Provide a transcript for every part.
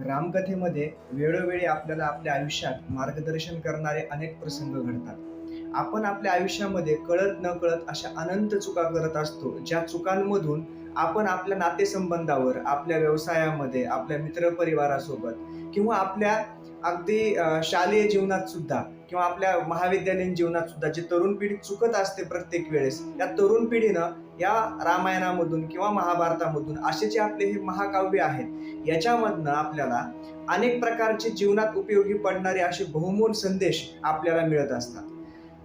रामकथेमध्ये वेळोवेळी आपल्याला आपल्या आयुष्यात मार्गदर्शन करणारे अनेक प्रसंग घडतात. आपण आपल्या आयुष्यामध्ये कळत न कळत अशा अनंत चुका करत असतो ज्या चुकांमधून आपण आपल्या नातेसंबंधावर आपल्या व्यवसायामध्ये आपल्या मित्रपरिवारासोबत किंवा आपल्या अगदी शालेय जीवनात सुद्धा किंवा आपल्या महाविद्यालयीन जीवनात सुद्धा जी तरुण पिढी चुकत असते प्रत्येक वेळेस त्या तरुण पिढीनं या रामायणामधून किंवा महाभारतामधून असे जे आपले हे महाकाव्य आहेत. याच्यामधनं आपल्याला अनेक प्रकारचे जीवनात उपयोगी पडणारे असे बहुमोल संदेश आपल्याला मिळत असतात.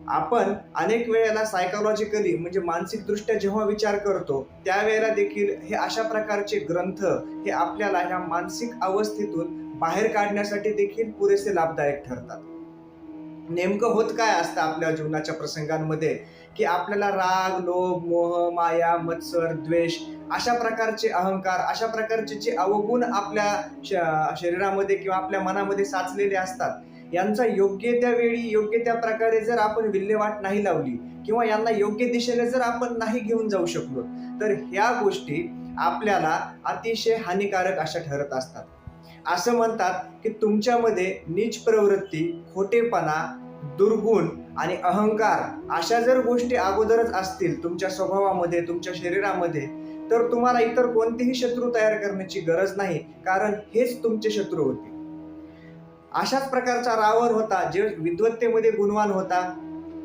आपण अनेक वेळेला सायकोलॉजिकली म्हणजे मानसिकदृष्ट्या जेव्हा विचार करतो त्यावेळेला देखील हे अशा प्रकारचे ग्रंथ हे आपल्याला ह्या मानसिक अवस्थेतून बाहेर काढण्यासाठी देखील पुरेसे लाभदायक ठरतात. नेमकं होत काय असतं आपल्या जीवनाच्या प्रसंगांमध्ये? की आपल्याला राग लोभ मोह माया मत्सर द्वेष अशा प्रकारचे अहंकार अशा प्रकारचे जे अवगुण आपल्या श- शरीरामध्ये किंवा आपल्या मनामध्ये साचलेले असतात यांचा योग्य त्या वेळी योग्य त्या प्रकारे जर आपण विल्हेवाट नाही लावली किंवा यांना योग्य दिशेने जर आपण नाही घेऊन जाऊ शकलो तर ह्या गोष्टी आपल्याला अतिशय हानिकारक अशा ठरत असतात. असं म्हणतात की तुमच्यामध्ये नीच प्रवृत्ती खोटेपणा दुर्गुण आणि अहंकार अशा जर गोष्टी अगोदरच असतील तुमच्या स्वभावामध्ये तुमच्या शरीरामध्ये तर तुम्हाला इतर कोणतेही शत्रू तयार करण्याची गरज नाही कारण हेच तुमचे शत्रू होते. अशाच प्रकारचा रावण होता जे विद्वत्तेमध्ये गुणवान होता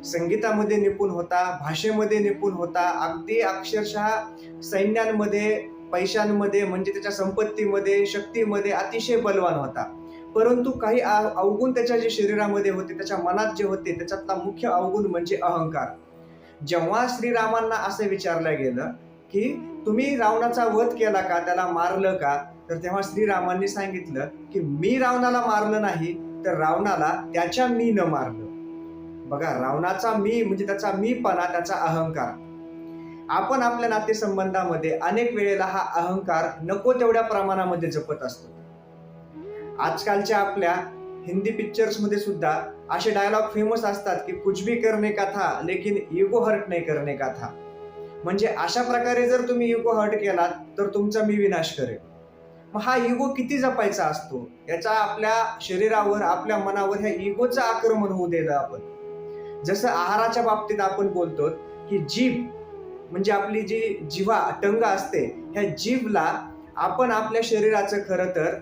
संगीतामध्ये निपुण होता भाषेमध्ये निपुण होता अगदी अक्षरशः सैन्यांमध्ये पैशांमध्ये म्हणजे त्याच्या संपत्तीमध्ये शक्तीमध्ये अतिशय बलवान होता. परंतु काही अवगुण त्याच्या जे शरीरामध्ये होते त्याच्या मनात जे होते त्याच्यातला मुख्य अवगुण म्हणजे अहंकार. जेव्हा श्रीरामांना असं विचारलं गेलं की तुम्ही रावणाचा वध केला का? त्याला मारलं का? तर तेव्हा श्रीरामांनी सांगितलं की मी रावणाला मारलं नाही तर रावणाला त्याच्या मी न मारलं. बघा रावणाचा मी म्हणजे त्याचा मीपणा त्याचा अहंकार. आपण आपल्या नातेसंबंधामध्ये अनेक वेळेला हा अहंकार नको तेवढ्या प्रमाणामध्ये जपत असतो. आजकालच्या आपल्या हिंदी पिक्चर्समध्ये सुद्धा असे डायलॉग फेमस असतात की कुछ भी करणे का था लेकिन इगो हर्ट नाही करणे का था म्हणजे अशा प्रकारे जर तुम्ही इगो हर्ट केलात तर तुमचा मी विनाश करेल मग हा इगो किती जपायचा असतो? याचा आपल्या शरीरावर आपल्या मनावर ह्या इगोचं आक्रमण होऊ दिलं आपण. जसं आहाराच्या बाबतीत आपण बोलतो की जीभ म्हणजे आपली जी जिव्हा टंग असते ह्या जीभला आपण आपल्या शरीराचं खरं तर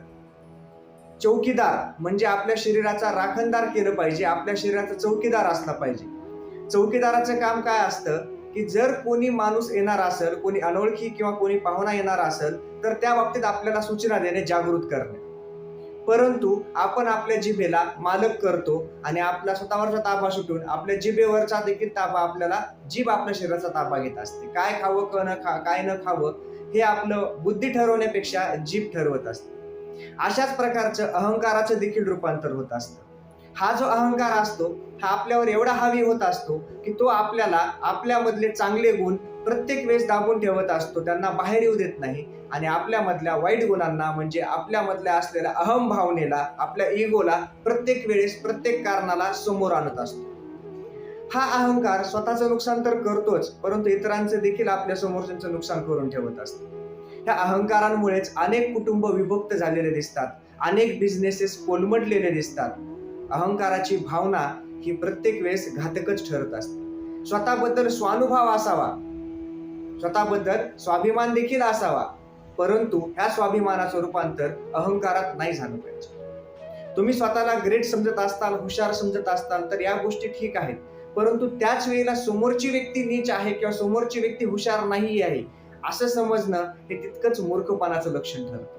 चौकीदार म्हणजे आपल्या शरीराचा राखणदार केलं पाहिजे आपल्या शरीराचा चौकीदार असला पाहिजे. चौकीदाराचं काम काय असतं की जर कोणी माणूस येणार असेल कोणी अनोळखी किंवा कोणी पाहुणा येणार असेल तर त्या बाबतीत आपल्याला सूचना देणे जागृत करणे. परंतु आपण आपल्या जिभेला मालक करतो आणि आपला स्वतःवरचा ताबा सुटून आपल्या जिभेवरचा देखील ताबा आपल्याला जीभ आपल्या शरीराचा ताबा घेत असते. काय खावं क न खा काय न खावं हे आपलं बुद्धी ठरवण्यापेक्षा जीभ ठरवत असते. अशाच प्रकारचं अहंकाराचं देखील रूपांतर होत असतं. हा जो अहंकार असतो हा आपल्यावर एवढा हावी होत असतो की तो आपल्याला आपल्यामधले चांगले गुण प्रत्येक वेळेस दाबून ठेवत असतो. त्यांना बाहेर येऊ देत नाही आणि आपल्यामधल्या वाईट गुणांना म्हणजे आपल्यामधल्या असलेल्या अहम भावनेला आपल्या इगोला प्रत्येक वेळेस प्रत्येक कारणाला समोर आणत असतो. हा अहंकार स्वतःचं नुकसान तर करतोच परंतु इतरांचं देखील आपल्या समोरच्यांचं नुकसान करून ठेवत असतो. ह्या अहंकारांमुळेच अनेक कुटुंब विभक्त झालेले दिसतात. अनेक बिझनेसेस कोलमडलेले दिसतात. अहंकाराची भावना ही प्रत्येक वेळेस घातकच ठरत असते. स्वतःबद्दल स्वानुभाव असावा. स्वतःबद्दल स्वाभिमान देखील असावा. परंतु ह्या स्वाभिमानाचं रूपांतर अहंकारात नाही झालं पाहिजे. तुम्ही स्वतःला ग्रेट समजत असताल हुशार समजत असताल तर या गोष्टी ठीक आहेत. परंतु त्याच वेळेला समोरची व्यक्ती नीच आहे किंवा समोरची व्यक्ती हुशार नाही आहे असं समजणं हे तितकंच मूर्खपणाचं लक्षण ठरतं.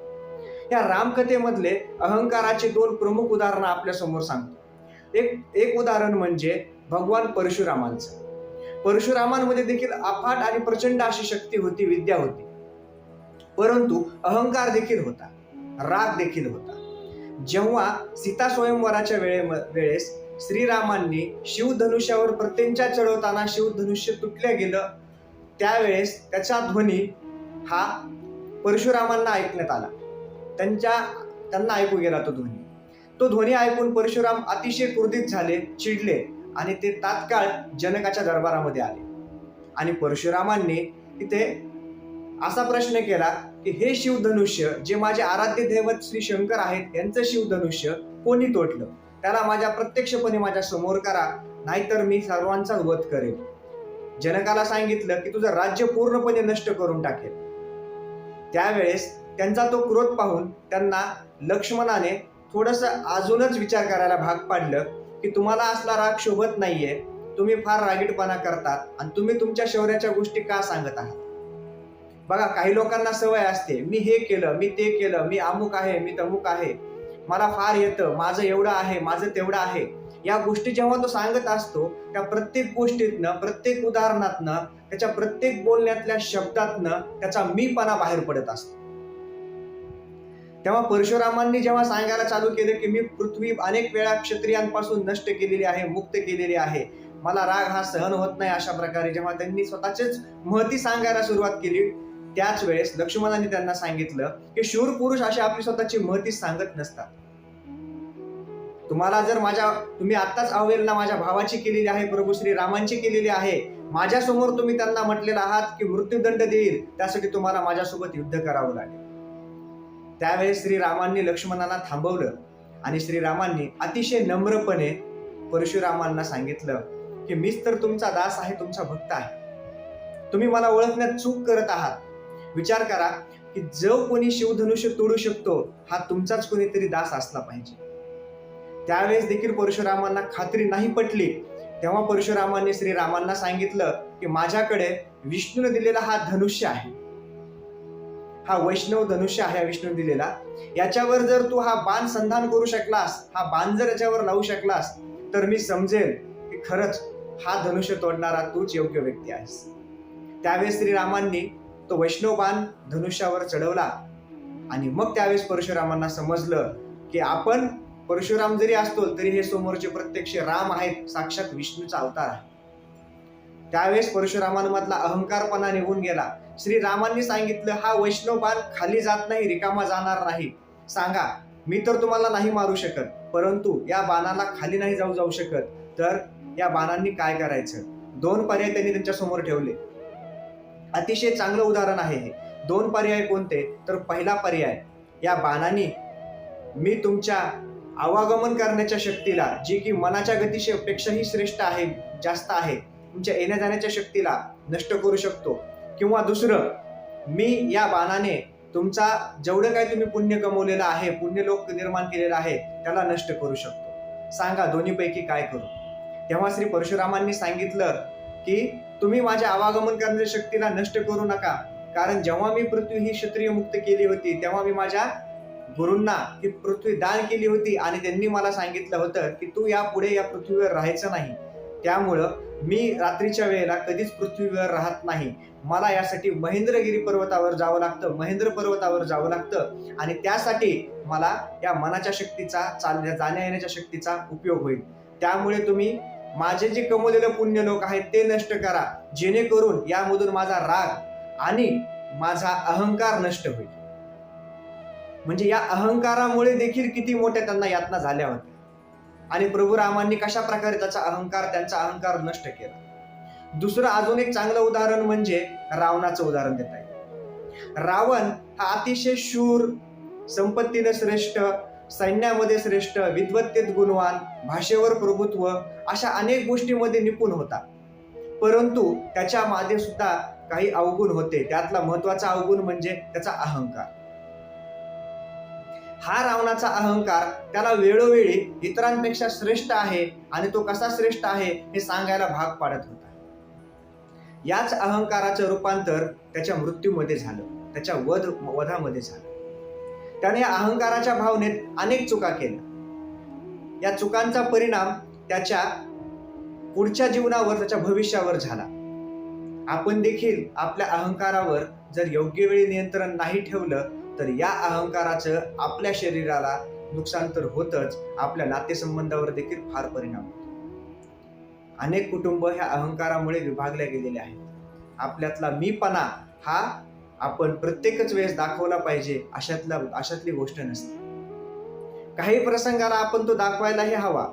या रामकथेमधले अहंकाराचे दोन प्रमुख उदाहरणं आपल्यासमोर सांगतो. एक एक उदाहरण म्हणजे भगवान परशुरामांचं. परशुरामांमध्ये देखील अफाट आणि प्रचंड अशी शक्ती होती विद्या होती. परंतु अहंकार देखील होता राग देखील होता. जेव्हा सीता स्वयंवराच्या वेळे वेळेस श्रीरामांनी शिवधनुष्यावर प्रत्यंचा चढवताना शिवधनुष्य तुटल्या गेलं त्यावेळेस त्याचा ध्वनी हा परशुरामांना ऐकण्यात आला. त्यांच्या त्यांना ऐकू गेला तो ध्वनी. तो ध्वनी ऐकून परशुराम अतिशय क्रोधित झाले चिडले आणि ते तात्काळ जनकाच्या दरबारामध्ये आले. आणि परशुरामांनी तिथे असा प्रश्न केला की हे शिवधनुष्य जे माझे आराध्य दैवत श्री शंकर आहेत यांचं शिवधनुष्य कोणी तोटलं त्याला माझ्या प्रत्यक्षपणे माझ्यासमोर करा नाहीतर मी सर्वांचा वध करेन. जनकाला सांगितलं की तुझं राज्य पूर्णपणे नष्ट करून टाकेल. त्यावेळेस त्यांचा तो क्रोध पाहून त्यांना लक्ष्मणाने थोडस अजूनच विचार करायला भाग पाडलं की तुम्हाला असला राग शोभत नाहीये तुम्ही फार रागीटपणा करतात आणि तुम्ही तुमच्या शौर्याच्या गोष्टी का सांगत आहात? बघा काही लोकांना सवय असते मी हे केलं मी ते केलं मी अमुक आहे मी तमुक आहे. मला फार येतं माझं एवढं आहे माझं तेवढं आहे. या गोष्टी जेव्हा तो सांगत असतो त्या प्रत्येक गोष्टीतनं प्रत्येक उदाहरणातनं त्याच्या प्रत्येक बोलण्यातल्या शब्दातनं त्याचा मीपणा बाहेर पडत असतो. तेव्हा परशुरामांनी जेव्हा सांगायला चालू केलं की मी पृथ्वी अनेक वेळा क्षत्रियांपासून नष्ट केलेली आहे मुक्त केलेली आहे मला राग हा सहन होत नाही अशा प्रकारे जेव्हा त्यांनी स्वतःचेच महती सांगायला सुरुवात केली त्याच वेळेस लक्ष्मणाने त्यांना सांगितलं की शूर पुरुष अशी आपली स्वतःची महती सांगत नसतात. तुम्हाला जर माझ्या तुम्ही आत्ताच अवहेलना माझ्या भावाची केलेली आहे प्रभू श्री रामांची केलेली आहे माझ्यासमोर तुम्ही त्यांना म्हटलेला आहात की मृत्यूदंड देईल त्यासाठी तुम्हाला माझ्यासोबत युद्ध करावं लागेल. त्यावेळेस श्रीरामांनी लक्ष्मणांना थांबवलं आणि श्रीरामांनी अतिशय नम्रपणे परशुरामांना सांगितलं की मीच तर तुमचा दास आहे तुमचा भक्त आहे. तुम्ही मला ओळखण्यात चूक करत आहात. विचार करा की जो कोणी शिवधनुष्य तोडू शकतो हा तुमचाच कोणीतरी दास असला पाहिजे. त्यावेळेस देखील परशुरामांना खात्री नाही पटली. तेव्हा परशुरामांनी श्रीरामांना सांगितलं की माझ्याकडे विष्णूने दिलेला हा धनुष्य आहे. हा वैष्णव धनुष्य आहे विष्णू दिलेला. याच्यावर जर तू हा बाण संधान करू शकलास हा बाण जर याच्यावर लावू शकलास तर मी समजेल की खरंच हा धनुष्य तोडणारा तूच योग्य व्यक्ती आहेस. त्यावेळेस श्रीरामांनी तो वैष्णव बाण धनुष्यावर चढवला आणि मग त्यावेळेस परशुरामांना समजलं की आपण परशुराम जरी असतो तरी हे समोरचे प्रत्यक्ष राम आहेत साक्षात विष्णूचा अवतार आहे. त्यावेळेस परशुरामांमधला अहंकारपणा निघून गेला. श्रीरामांनी सांगितलं हा वैष्णव बाण खाली जात नाही रिकामा जाणार नाही. सांगा मी तर तुम्हाला नाही मारू शकत परंतु या बाणाला खाली नाही जाऊ जाऊ शकत. तर या बाणांनी काय करायचं? दोन पर्याय त्यांनी त्यांच्यासमोर ठेवले. अतिशय चांगलं उदाहरण आहे हे. दोन पर्याय कोणते? तर पहिला पर्याय या बाणांनी मी तुमच्या आवागमन करण्याच्या शक्तीला जी की मनाच्या गतीपेक्षाही श्रेष्ठ आहे जास्त आहे तुमच्या येण्या जाण्याच्या शक्तीला नष्ट करू शकतो. किंवा दुसरं मी या बाणाने तुमचा जेवढं काही तुम्ही पुण्य कमवलेलं आहे पुण्य लोक निर्माण केलेलं आहे त्याला नष्ट करू शकतो. सांगा दोन्हीपैकी काय करू? तेव्हा श्री परशुरामांनी सांगितलं की तुम्ही माझ्या आवागमन करण्याच्या शक्तीला नष्ट करू नका. कारण जेव्हा मी पृथ्वी ही क्षत्रिय मुक्त केली होती तेव्हा मी माझ्या गुरूंना ही पृथ्वी दान केली होती आणि त्यांनी मला सांगितलं होतं की तू यापुढे या पृथ्वीवर राहायचं नाही. त्यामुळं मी रात्रीच्या वेळेला कधीच पृथ्वीवर राहत नाही. मला यासाठी महेंद्रगिरी पर्वतावर जावं लागतं महेंद्र पर्वतावर जावं लागतं आणि त्यासाठी मला या मनाच्या शक्तीचा चालण्या जाण्या येण्याच्या शक्तीचा उपयोग होईल. त्यामुळे तुम्ही माझे जे कमवलेले पुण्य लोक आहेत ते नष्ट करा. जेणेकरून यामधून माझा राग आणि माझा अहंकार नष्ट होईल. म्हणजे या अहंकारामुळे देखील किती मोठ्या त्यांना यातना झाल्या होत्या. आणि प्रभू रामांनी कशा प्रकारे त्याचा अहंकार त्यांचा अहंकार नष्ट केला? दुसरं अजून एक चांगलं उदाहरण म्हणजे रावणाचं उदाहरण देता येईल. रावण हा अतिशय शूर संपत्तीने श्रेष्ठ सैन्यामध्ये श्रेष्ठ विद्वत्तेत गुणवान भाषेवर प्रभुत्व अशा अनेक गोष्टीमध्ये निपुण होता. परंतु त्याच्यामागे सुद्धा काही अवगुण होते. त्यातला महत्त्वाचा अवगुण म्हणजे त्याचा अहंकार. हा रावणाचा अहंकार त्याला वेळोवेळी इतरांपेक्षा श्रेष्ठ आहे आणि तो कसा श्रेष्ठ आहे हे सांगायला भाग पाडत होता. याच अहंकाराचं रूपांतर त्याच्या मृत्यूमध्ये झालं. त्याच्या वध वधामध्ये झालं. त्याने या अहंकाराच्या भावनेत अनेक चुका केल्या. या चुकांचा परिणाम त्याच्या पुढच्या जीवनावर त्याच्या भविष्यावर झाला. आपण देखील आपल्या अहंकारावर जर योग्य वेळी नियंत्रण नाही ठेवलं तर या अहंकाराचं आपल्या शरीराला नुकसान तर होतच आपल्या नातेसंबंधावर देखील फार परिणाम होतो. अनेक कुटुंब ह्या अहंकारामुळे विभागल्या गेलेले आहेत. आपल्यातला मीपणा हा आपण प्रत्येकच वेळेस दाखवला पाहिजे अशातला अशातली गोष्ट नसते. काही प्रसंगाला आपण तो दाखवायलाही हवा.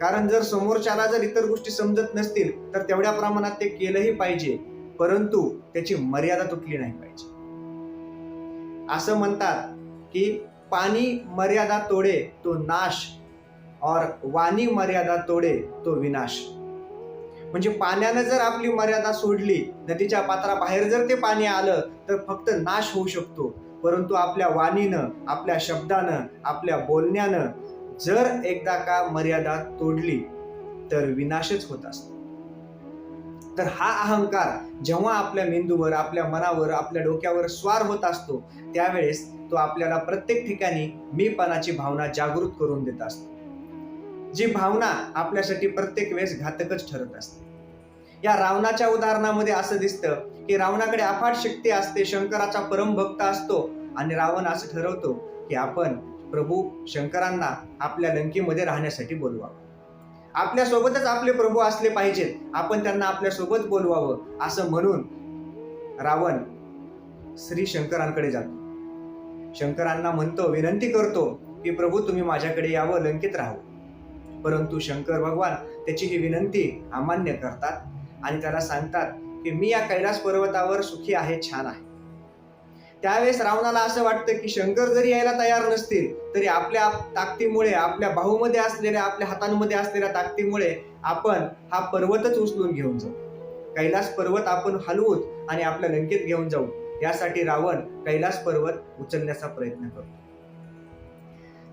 कारण जर समोरच्याला जर इतर गोष्टी समजत नसतील तर तेवढ्या प्रमाणात ते केलंही पाहिजे. परंतु त्याची मर्यादा तुटली नाही पाहिजे. असं म्हणतात की पाणी मर्यादा तोडे तो नाश और वाणी मर्यादा तोडे तो विनाश. म्हणजे पाण्यानं जर आपली मर्यादा सोडली नदीच्या पात्राबाहेर जर ते पाणी आलं तर फक्त नाश होऊ शकतो. परंतु आपल्या वाणीनं आपल्या शब्दानं आपल्या बोलण्यानं जर एकदा का मर्यादा तोडली तर विनाशच होत असतो. तर हा अहंकार जेव्हा आपल्या मेंदूवर आपल्या मनावर आपल्या डोक्यावर स्वार होत असतो त्यावेळेस तो आपल्याला प्रत्येक ठिकाणी मीपणाची भावना जागृत करून देत असतो. जी भावना आपल्यासाठी प्रत्येक वेळेस घातकच ठरत असते. या रावणाच्या उदाहरणामध्ये असं दिसतं की रावणाकडे अफाट शक्ती असते शंकराचा परम भक्त असतो आणि रावण असं ठरवतो की आपण प्रभू शंकरांना आपल्या लंकेमध्ये राहण्यासाठी बोलवावं. आपल्यासोबतच आपले प्रभू असले पाहिजेत. आपण त्यांना आपल्यासोबत बोलवावं. असं म्हणून रावण श्री शंकरांकडे जातो. शंकरांना म्हणतो विनंती करतो की प्रभू तुम्ही माझ्याकडे यावं लंकेत राहावं परंतु शंकर भगवान त्याची ही विनंती अमान्य करतात आणि त्याला सांगतात की मी या कैलास पर्वतावर सुखी आहे छान आहे. त्यावेळेस रावणाला असं वाटतं की शंकर जरी यायला तयार नसतील तरी आपल्या ताकदीमुळे आपल्या बाहूमध्ये असलेल्या आपल्या हातांमध्ये असलेल्या ताकदीमुळे आपण हा पर्वतच उचलून घेऊन जाऊ. कैलास पर्वत आपण हलवूत आणि आपल्या लंकेत घेऊन जाऊ. यासाठी रावण कैलास पर्वत उचलण्याचा प्रयत्न करतो.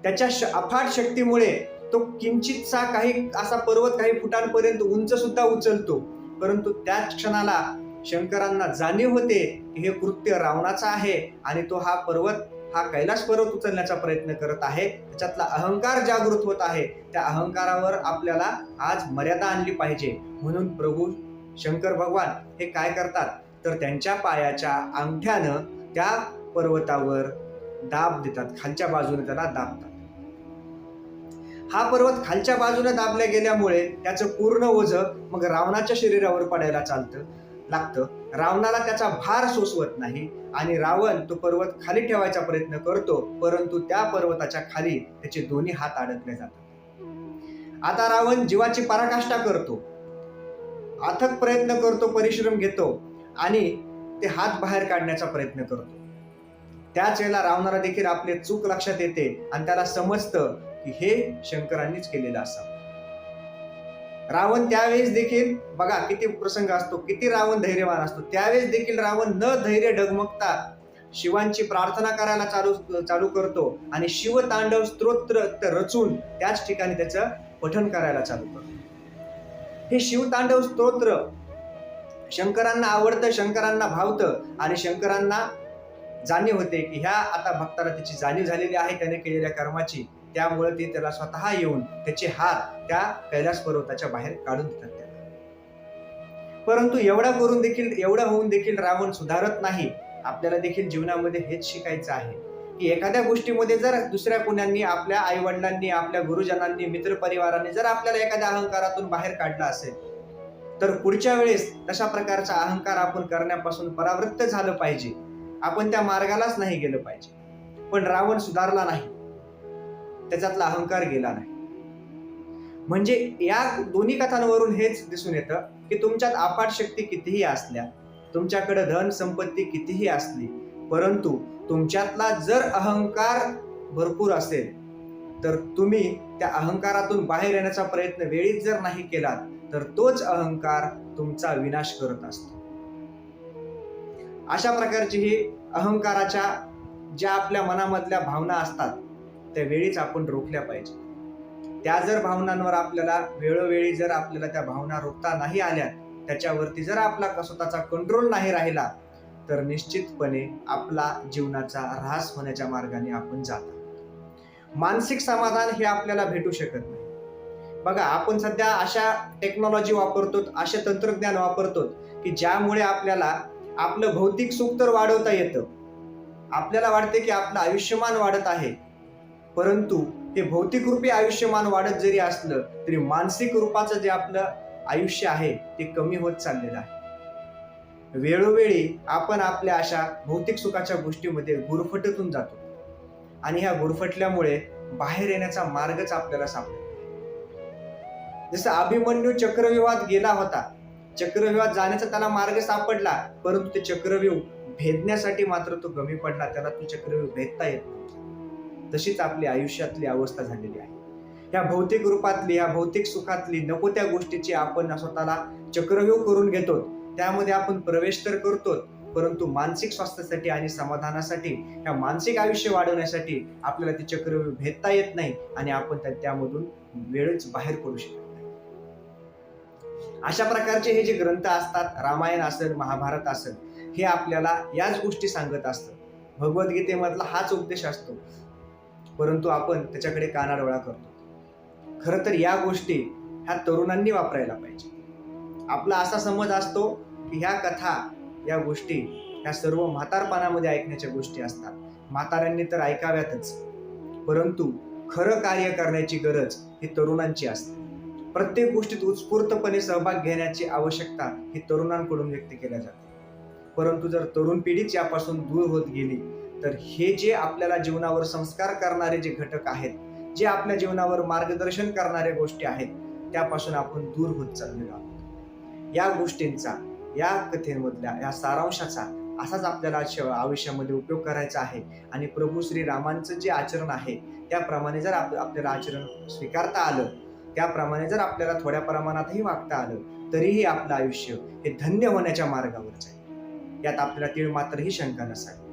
त्याच्या श- अफाट शक्तीमुळे तो किंचितचा काही असा पर्वत काही फुटांपर्यंत उंच सुद्धा उचलतो. परंतु त्याच क्षणाला शंकरांना जाणीव होते हे कृत्य रावणाचं आहे आणि तो हा पर्वत हा कैलास पर्वत उचलण्याचा प्रयत्न करत आहे. त्याच्यातला अहंकार जागृत होत आहे. त्या अहंकारावर आपल्याला आज मर्यादा आणली पाहिजे. म्हणून प्रभू शंकर भगवान हे काय करतात? तर त्यांच्या पायाच्या अंगठ्यानं त्या पर्वतावर दाब देतात. खालच्या बाजूने त्याला दाबतात हा पर्वत खालच्या बाजूने दाबल्या गेल्यामुळे त्याचं पूर्ण ओझ मग रावणाच्या शरीरावर पडायला चालतं. लागतं. रावणाला त्याचा भार सोसवत नाही आणि रावण तो पर्वत खाली ठेवायचा प्रयत्न करतो परंतु त्या पर्वताच्या खाली त्याचे दोन्ही हात अडकले जातात. आता रावण जीवाची पराकाष्ठा करतो. अथक प्रयत्न करतो परिश्रम घेतो आणि ते हात बाहेर काढण्याचा प्रयत्न करतो. त्याच वेळेला रावणाला देखील आपले चूक लक्षात येते आणि त्याला समजतं की हे शंकरांनीच केलेलं असावं. रावण त्यावेळेस देखील बघा किती प्रसंग असतो किती रावण धैर्यवान असतो. त्यावेळेस देखील रावण न धैर्य डगमगता शिवांची प्रार्थना करायला चालू चालू करतो आणि शिवतांडव स्तोत्र रचून त्याच ठिकाणी त्याचं पठण करायला चालू करतो. हे शिवतांडव स्तोत्र शंकरांना आवडतं शंकरांना भावतं आणि शंकरांना जाणीव होते की ह्या आता भक्ताला त्याची जाणीव झालेली आहे त्याने केलेल्या कर्माची. त्यामुळे ते त्याला स्वतः येऊन त्याचे हात त्या कैलास पर्वताच्या बाहेर काढून देतात त्याला. परंतु एवढा करून देखील एवढं होऊन देखील रावण सुधारत नाही आपल्याला देखील जीवनामध्ये हेच शिकायचं आहे की एखाद्या गोष्टीमध्ये जर दुसऱ्या कुणांनी आपल्या आई वडिलांनी आपल्या गुरुजनांनी मित्रपरिवारांनी जर आपल्याला एखाद्या अहंकारातून बाहेर काढला असेल तर पुढच्या वेळेस तशा प्रकारचा अहंकार आपण करण्यापासून परावृत्त झालं पाहिजे. आपण त्या मार्गालाच नाही गेलं पाहिजे. पण रावण सुधारला नाही. त्याच्यातला अहंकार गेला नाही. म्हणजे या दोन्ही कथांवरून हेच दिसून येतं की तुमच्यात अपाट शक्ती कितीही असल्या तुमच्याकडे धन संपत्ती कितीही असली परंतु तुमच्यातला जर अहंकार भरपूर असेल तर तुम्ही त्या अहंकारातून बाहेर येण्याचा प्रयत्न वेळीच जर नाही केलात तर तोच अहंकार तुमचा विनाश करत असतो. अशा प्रकारची ही अहंकाराच्या ज्या आपल्या मनामधल्या भावना असतात त्या वेळीच आपण रोखल्या पाहिजे. त्या जर भावनांवर आपल्याला वेळोवेळी जर आपल्याला त्या भावना रोखता नाही आल्या त्याच्यावरती जर आपला स्वतःचा कंट्रोल नाही राहिला तर निश्चितपणे आपला जीवनाचा ऱ्हास होण्याच्या मार्गाने आपण जातो. मानसिक समाधान हे आपल्याला भेटू शकत नाही. बघा आपण सध्या अशा टेक्नॉलॉजी वापरतो असे तंत्रज्ञान वापरतो की ज्यामुळे आपल्याला आपलं भौतिक सुख तर वाढवता येतं. आपल्याला वाटते की आपलं आयुष्यमान वाढत आहे. परंतु हे भौतिक रूपी आयुष्यमान वाढत जरी असलं तरी मानसिक रूपाचं जे आपलं आयुष्य आहे ते कमी होत चाललेलं आहे. वेळोवेळी आपण आपल्या अशा भौतिक सुखाच्या गोष्टीमध्ये गुरफटतून जातो. आणि ह्या गुरफटल्यामुळे बाहेर येण्याचा मार्गच आपल्याला सापडतो जसं अभिमन्यू चक्रव्यूहात गेला होता चक्रव्यूहात जाण्याचा त्याला मार्ग सापडला परंतु ते चक्रव्यूह भेदण्यासाठी मात्र तो कमी पडला त्याला तो चक्रव्यूह भेदता येत नव्हता. तशीच आपली आयुष्यातली अवस्था झालेली आहे. ह्या भौतिक रूपातली ह्या भौतिक सुखातली नको त्या गोष्टीची आपण स्वतःला चक्रव्यूह करून घेतो. त्यामध्ये आपण प्रवेश तर करतो परंतु मानसिक स्वास्थ्यासाठी आणि समाधानासाठी ह्या मानसिक आयुष्य वाढवण्यासाठी आपल्याला ते चक्रव्यूह भेटता येत नाही आणि आपण त्यामधून वेळच बाहेर पडू शकत नाही. अशा प्रकारचे हे जे ग्रंथ असतात रामायण असेल महाभारत असेल हे आपल्याला याच गोष्टी सांगत असतं भगवद्गीतेमधला हाच उपदेश असतो. परंतु आपण त्याच्याकडे कानाडोळा करतो. खरं तर या गोष्टी ह्या तरुणांनी वापरायला पाहिजे. आपला असा समज असतो की ह्या कथा या गोष्टी ह्या सर्व म्हातारपणामध्ये ऐकण्याच्या गोष्टी असतात. म्हाताऱ्यांनी तर ऐकाव्यातच. परंतु खरं कार्य करण्याची गरज ही तरुणांची असते. प्रत्येक गोष्टीत उत्स्फूर्तपणे सहभाग घेण्याची आवश्यकता ही तरुणांकडून व्यक्त केल्या जाते. परंतु जर तरुण पिढीच यापासून दूर होत गेली तर हे जे आपल्याला जीवनावर संस्कार करणारे जे घटक आहेत जे आपल्या जीवनावर मार्गदर्शन करणाऱ्या गोष्टी आहेत त्यापासून आपण दूर होत चाललेलो आहोत. या गोष्टींचा या कथेमधल्या या सारांशाचा असाच आपल्याला आयुष्यामध्ये उपयोग करायचा आहे. आणि प्रभू श्री रामांचं जे आचरण आहे त्याप्रमाणे जर आप- आपल्याला आचरण स्वीकारता आलं त्याप्रमाणे जर आपल्याला थोड्या प्रमाणातही वागता आलं तरीही आपलं आयुष्य हे धन्य होण्याच्या मार्गावरच आहे. यात आपल्याला तीळ मात्रही शंका नसावी.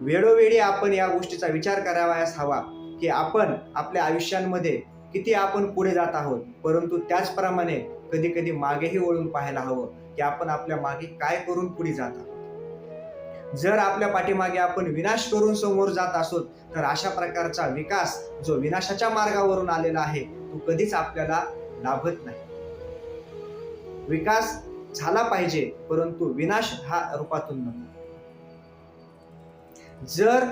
वेळोवेळी आपण या गोष्टीचा विचार करावयास हवा की आपण आपल्या आयुष्यांमध्ये किती आपण पुढे जात आहोत. परंतु त्याचप्रमाणे कधी कधी मागेही वळून पाहायला हवं की आपण आपल्या मागे काय करून पुढे जात आहोत. जर आपल्या पाठीमागे आपण विनाश करून समोर जात असोत तर अशा प्रकारचा विकास जो विनाशाच्या मार्गावरून आलेला आहे तो कधीच आपल्याला लाभत नाही. विकास झाला पाहिजे परंतु विनाश हा रूपातून नको जर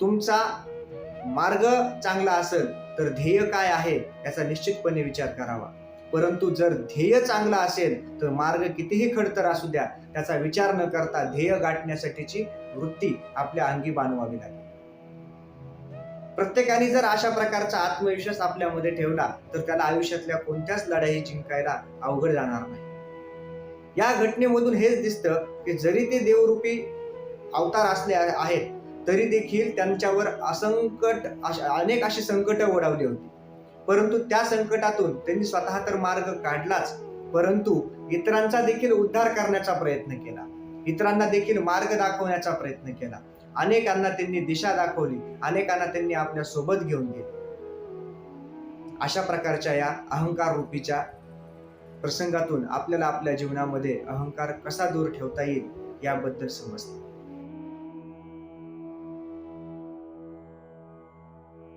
तुमचा मार्ग चांगला असेल तर ध्येय काय आहे याचा निश्चितपणे विचार करावा. परंतु जर ध्येय चांगला असेल तर मार्ग कितीही खडतर असू द्या त्याचा विचार न करता ध्येय गाठण्यासाठीची वृत्ती आपल्या अंगी बांधवावी लागेल. प्रत्येकाने जर अशा प्रकारचा आत्मविश्वास आपल्यामध्ये ठेवला तर त्याला आयुष्यातल्या कोणत्याच लढाई जिंकायला अवघड जाणार नाही. या घटनेमधून हेच दिसतं की जरी ते देवरूपी अवतार असले आहेत तरी देखील त्यांच्यावर असंकट अनेक अशी संकट ओढावली होती. परंतु त्या संकटातून त्यांनी स्वतः तर मार्ग काढलाच परंतु इतरांचा देखील उद्धार करण्याचा प्रयत्न केला. इतरांना देखील मार्ग दाखवण्याचा प्रयत्न केला. अनेकांना त्यांनी दिशा दाखवली अनेकांना त्यांनी आपल्यासोबत घेऊन गेले. अशा प्रकारच्या या अहंकार रूपीच्या प्रसंगातून आपल्याला आपल्या जीवनामध्ये अहंकार कसा दूर ठेवता येईल याबद्दल समजते.